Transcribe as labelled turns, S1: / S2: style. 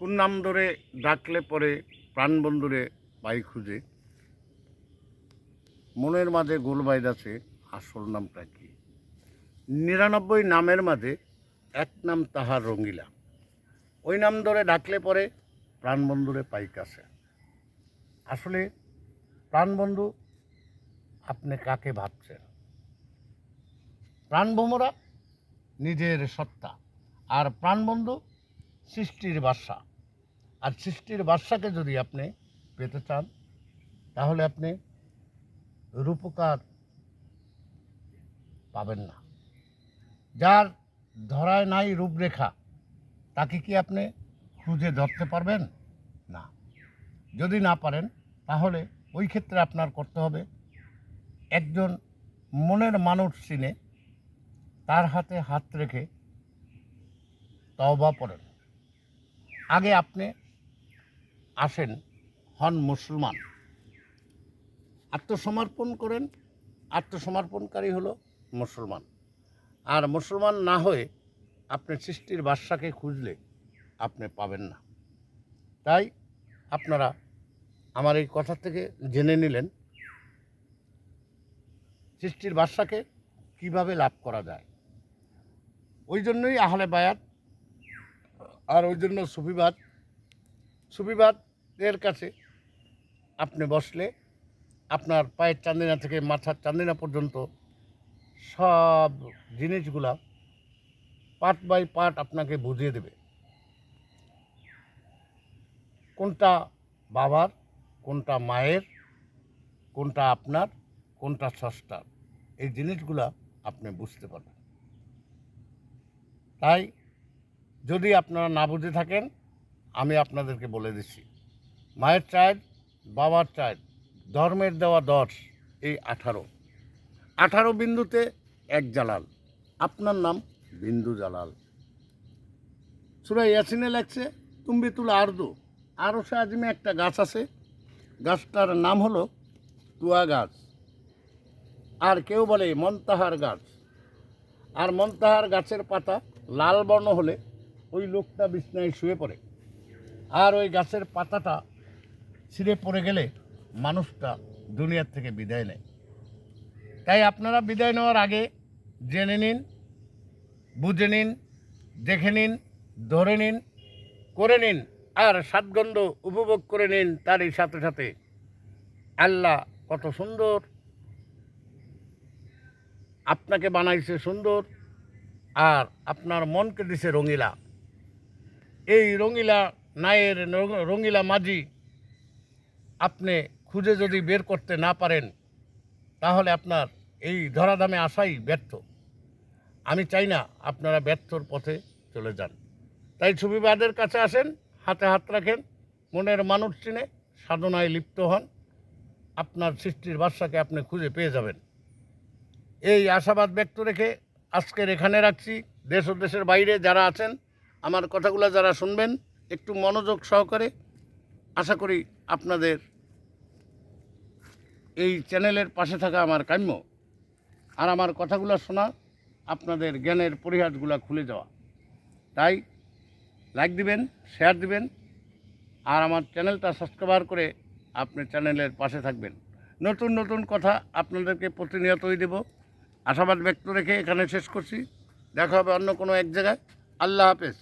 S1: কোন নাম ধরে ডাকলে পরে প্রাণবন্ধুরে পাই খুঁজে। মনের মাঝে গোলবাইদ আছে, আসল নামটা কি? নিরানব্বই নামের মাঝে এক নাম তাহার রঙ্গিলা। ওই নাম ধরে ডাকলে পরে প্রাণবন্ধুরে পাই কাছে আসলে প্রাণবন্ধু আপনি কাকে ভাবছেন? প্রাণভোমরা নিজের সত্তা, আর প্রাণবন্ধু সৃষ্টির বাসা। আর সৃষ্টির বাসাকে যদি আপনি পেতে চান, তাহলে আপনি রূপকার পাবেন না। যার ধরায় নাই রূপরেখা, তাকে কি আপনি খুঁজে ধরতে পারবেন? না। যদি না পারেন, তাহলে ওই ক্ষেত্রে আপনার করতে হবে, একজন মনের মানুষ চিনে তার হাতে হাত রেখে তওবা পড়েন। আগে আপনি আসেন, হন মুসলমান। আত্মসমর্পণ করেন, আত্মসমর্পণকারী হলো মুসলমান। আর মুসলমান না হয়ে আপনি সৃষ্টির বাদশাকে খুঁজলে আপনি পাবেন না। তাই আপনারা আমার এই কথা থেকে জেনে নিলেন, সৃষ্টির বাদশাকে কীভাবে লাভ করা যায়। ওই জন্যই আহলে বায়াত আর ওই জন্য সুফিবাদ সুফিবাদের কাছে আপনি বসলে আপনার পায়ের চান্দিনা থেকে মাথার চান্দিনা পর্যন্ত সব জিনিসগুলা পার্ট বাই পার্ট আপনাকে বুঝিয়ে দেবে। কোনটা বাবার, কোনটা মায়ের, কোনটা আপনার, কোনটা সস্তার এই জিনিসগুলা আপনি বুঝতে পারবেন। তাই যদি আপনারা না বুঝে থাকেন, আমি আপনাদেরকে বলে দিচ্ছি। মায়ের চাইল্ড বাবার চাইল্ড ধর্মের দেওয়া দশ, এই আঠারো। আঠারো বিন্দুতে এক জালাল। আপনার নাম বিন্দু জালাল। সুরা ইয়াসিনে লেখছে তুমি তুলা আর্দু। আরও সে আজমে একটা গাছ আছে। গাছটার নাম হলো তুয়া গাছ। আর কেউ বলে মন্তাহার গাছ। আর মন্তাহার গাছের পাতা লাল বর্ণ হলে ওই লোকটা বিছনায় শুয়ে পড়ে। আর ওই গাছের পাতাটা ছিঁড়ে পড়ে গেলে মানুষটা দুনিয়ার থেকে বিদায় নেয়। তাই আপনারা বিদায় নেওয়ার আগে জেনে নিন, বুঝে নিন, দেখে নিন, ধরে নিন, করে নিন, আর সাতগন্ধ উপভোগ করে নিন তারই সাথে সাথে। আল্লাহ কত সুন্দর। আপনাকে বানাইছে সুন্দর, আর আপনার মনকে দিছে রঙিলা। এই রঙিলা, নায়ের রঙিলা মাঝি আপনি খুঁজে যদি বের করতে না পারেন, তাহলে আপনার এই ধরাধামে আসাই ব্যর্থ। আমি চাই না আপনারা ব্যর্থর পথে চলে যান। তাই সুবিবাদের কাছে আসেন, হাতে হাত রাখেন, মনের মানুষ চিনে সাধনায় লিপ্ত হন। আপনার সৃষ্টির বাসাকে আপনি খুঁজে পেয়ে যাবেন। এই আশাবাদ ব্যক্ত রেখে আজকের এখানে রাখছি। দেশ ও দেশের বাইরে যারা আছেন, আমার কথাগুলো যারা শুনবেন, একটু মনোযোগ সহকারে আশা করি আপনাদের এই চ্যানেলের পাশে থাকা আমার কাম্য। আর আমার কথাগুলো শোনা, আপনাদের জ্ঞানের পরিহাসগুলো খুলে যাওয়া তাই লাইক দিবেন শেয়ার দিবেন, আর আমার চ্যানেলটা সাবস্ক্রাইবার করে আপনি চ্যানেলের পাশে থাকবেন। নতুন নতুন কথা আপনাদেরকে প্রতিনিয়তই দেব। আশাবাদ ব্যক্ত রেখে এখানে শেষ করছি। দেখা হবে অন্য কোনো এক জায়গায়। আল্লাহ হাফেজ।